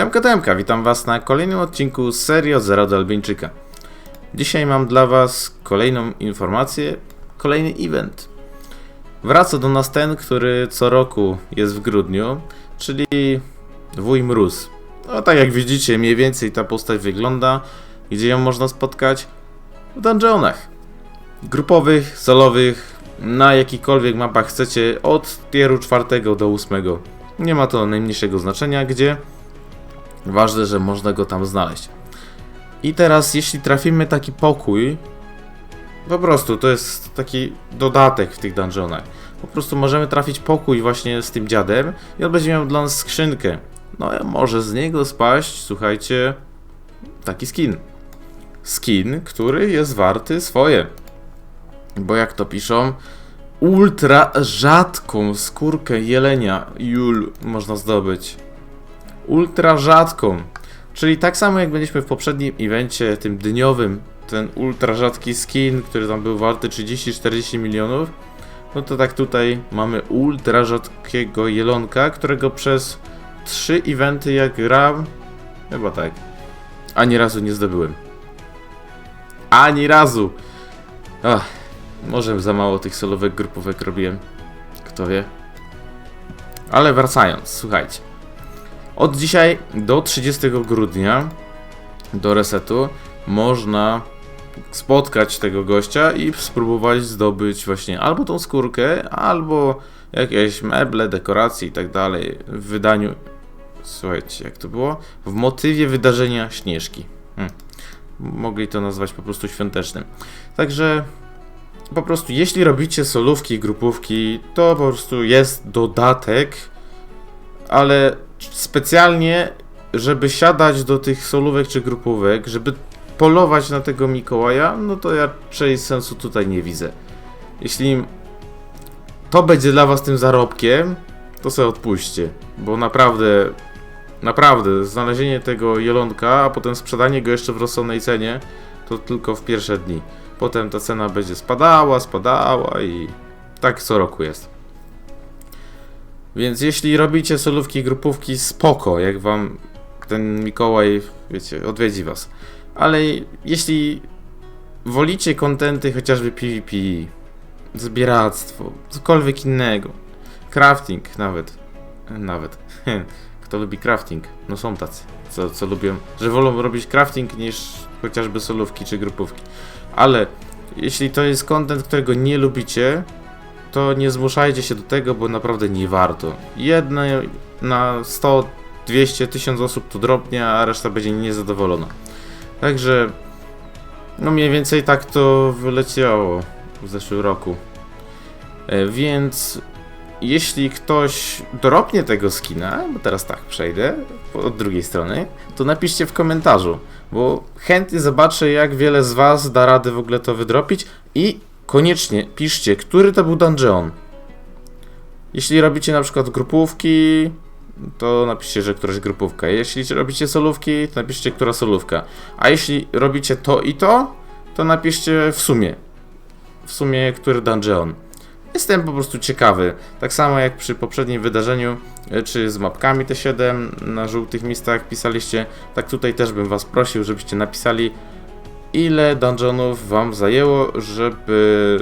Siemka Demka, witam was na kolejnym odcinku serii od Zera do Albieńczyka. Dzisiaj mam dla was kolejną informację, kolejny event. Wraca do nas ten, który co roku jest w grudniu, czyli Wuj Mróz. No tak jak widzicie, mniej więcej ta postać wygląda, gdzie ją można spotkać w dungeonach. Grupowych, solowych, na jakikolwiek mapach chcecie, od tieru 4 do 8. Nie ma to najmniejszego znaczenia, gdzie Ważne, że można go tam znaleźć. I teraz, jeśli trafimy taki pokój, po prostu to jest taki dodatek w tych dungeonach. Po prostu możemy trafić pokój właśnie z tym dziadem i on będzie miał dla nas skrzynkę. No i może z niego spaść, słuchajcie, taki skin. Skin, który jest warty swoje. Bo jak to piszą, ultra rzadką skórkę jelenia Jul można zdobyć ultra rzadką. Czyli tak samo jak byliśmy w poprzednim evencie, tym dniowym, ten ultra rzadki skin, który tam był warty 30-40 milionów, no to tak tutaj mamy ultra rzadkiego jelonka, którego przez 3 eventy jak gram, chyba tak, ani razu nie zdobyłem. Ani razu! Ach, może za mało tych solowych grupówek robiłem. Kto wie. Ale wracając, słuchajcie. Od dzisiaj do 30 grudnia do resetu można spotkać tego gościa i spróbować zdobyć właśnie albo tą skórkę, albo jakieś meble, dekoracje i tak dalej w wydaniu. Słuchajcie, jak to było? W motywie wydarzenia Śnieżki. Hmm. Mogli to nazwać po prostu świątecznym. Także po prostu, jeśli robicie solówki, grupówki, to po prostu jest dodatek, ale specjalnie, żeby siadać do tych solówek czy grupówek, żeby polować na tego Mikołaja, no to ja raczej sensu tutaj nie widzę. Jeśli to będzie dla was tym zarobkiem, to sobie odpuśćcie, bo naprawdę, naprawdę, znalezienie tego jelonka, a potem sprzedanie go jeszcze w rozsądnej cenie, to tylko w pierwsze dni. Potem ta cena będzie spadała, spadała i tak co roku jest. Więc jeśli robicie solówki, grupówki, spoko, jak wam ten Mikołaj, wiecie, odwiedzi was. Ale jeśli wolicie kontenty chociażby PvP, zbieractwo, cokolwiek innego, crafting nawet, nawet, kto lubi crafting, no są tacy, co, co lubią, że wolą robić crafting niż chociażby solówki czy grupówki. Ale jeśli to jest kontent, którego nie lubicie, to nie zmuszajcie się do tego, bo naprawdę nie warto. Jedne na 100, 200, 1000 osób to drobnie, a reszta będzie niezadowolona. Także, no mniej więcej tak to wyleciało w zeszłym roku. E, więc jeśli ktoś dropnie tego skina, bo teraz tak przejdę od drugiej strony, to napiszcie w komentarzu, bo chętnie zobaczę jak wiele z was da radę w ogóle to wydropić i koniecznie piszcie, który to był dungeon. Jeśli robicie na przykład grupówki, to napiszcie, że któraś grupówka. Jeśli robicie solówki, to napiszcie, która solówka. A jeśli robicie to i to, to napiszcie w sumie. W sumie, który dungeon. Jestem po prostu ciekawy. Tak samo jak przy poprzednim wydarzeniu, e, czy z mapkami T7 na żółtych miejscach pisaliście, tak tutaj też bym was prosił, żebyście napisali ile dungeonów wam zajęło, żeby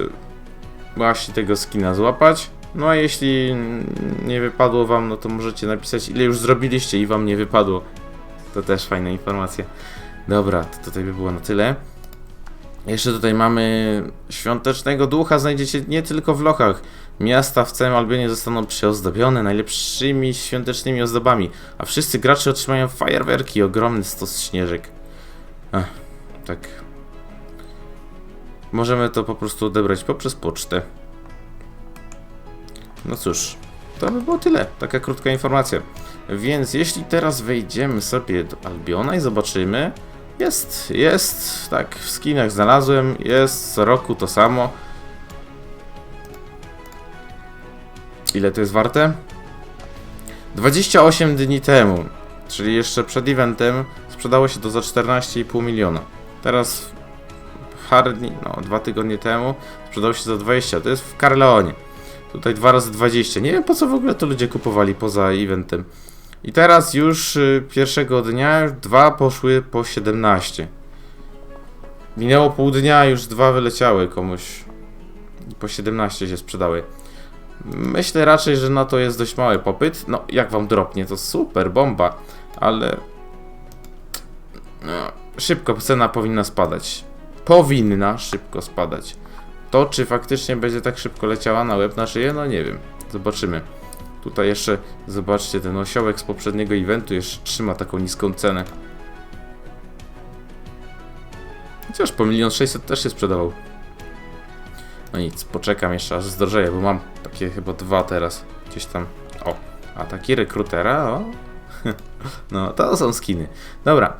właśnie tego skina złapać. No a jeśli nie wypadło wam, no to możecie napisać ile już zrobiliście i wam nie wypadło. To też fajna informacja. Dobra, to tutaj by było na tyle. Jeszcze tutaj mamy świątecznego ducha, znajdziecie nie tylko w lochach. Miasta w całym Albionie zostaną przyozdobione najlepszymi świątecznymi ozdobami, a wszyscy gracze otrzymają fajerwerki, ogromny stos śnieżek. Ach, tak. Możemy to po prostu odebrać poprzez pocztę. No cóż, to by było tyle. Taka krótka informacja. Więc jeśli teraz wejdziemy sobie do Albiona i zobaczymy, jest, jest, tak, w skinach znalazłem, jest co roku to samo. Ile to jest warte? 28 dni temu, czyli jeszcze przed eventem, sprzedało się to za 14,5 miliona. Teraz parę dni, no dwa tygodnie temu sprzedał się za 20, to jest w Carleonie. Tutaj dwa razy 20. Nie wiem po co w ogóle to ludzie kupowali poza eventem. I teraz już y, pierwszego dnia dwa poszły po 17. Minęło pół dnia, już dwa wyleciały komuś. Po 17 się sprzedały. Myślę raczej, że na to jest dość mały popyt. No, jak wam dropnie, to super, bomba. Ale... Szybko cena powinna spadać. Powinna szybko spadać. To, czy faktycznie będzie tak szybko leciała na łeb na szyję, no nie wiem. Zobaczymy. Tutaj jeszcze, zobaczcie, ten osiołek z poprzedniego eventu jeszcze trzyma taką niską cenę. Chociaż po 1 600 też się sprzedawał. No nic, poczekam jeszcze aż zdrożeję, bo mam takie chyba dwa teraz. Gdzieś tam. O, ataki rekrutera, o. No, to są skiny. Dobra,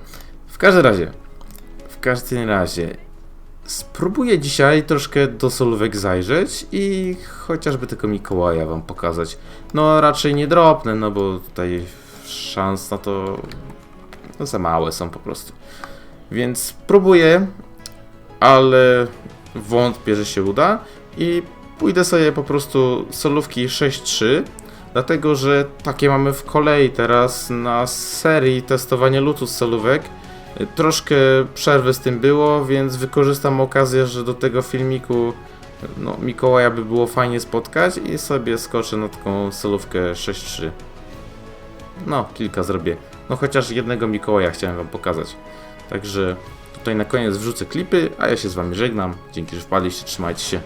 w każdym razie. W każdym razie. Spróbuję dzisiaj troszkę do solówek zajrzeć i chociażby tylko Mikołaja wam pokazać. No raczej nie dropnę, no bo tutaj szans na to no, za małe są po prostu. Więc spróbuję, ale wątpię, że się uda i pójdę sobie po prostu solówki 6-3, dlatego że takie mamy w kolei teraz na serii testowania lutu z solówek. Troszkę przerwy z tym było, więc wykorzystam okazję, że do tego filmiku no, Mikołaja by było fajnie spotkać i sobie skoczę na taką solówkę 6-3. No, kilka zrobię. No chociaż jednego Mikołaja chciałem wam pokazać. Także tutaj na koniec wrzucę klipy, a ja się z wami żegnam. Dzięki, że wpadliście, trzymajcie się.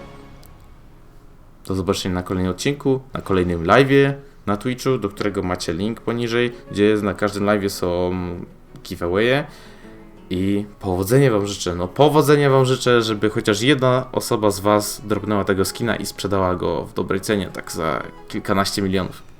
Do zobaczenia na kolejnym odcinku, na kolejnym live'ie na Twitchu, do którego macie link poniżej, gdzie na każdym live'ie są giveawaye. I powodzenia wam życzę. No powodzenia wam życzę, żeby chociaż jedna osoba z was drobnęła tego skina i sprzedała go w dobrej cenie, tak za kilkanaście milionów.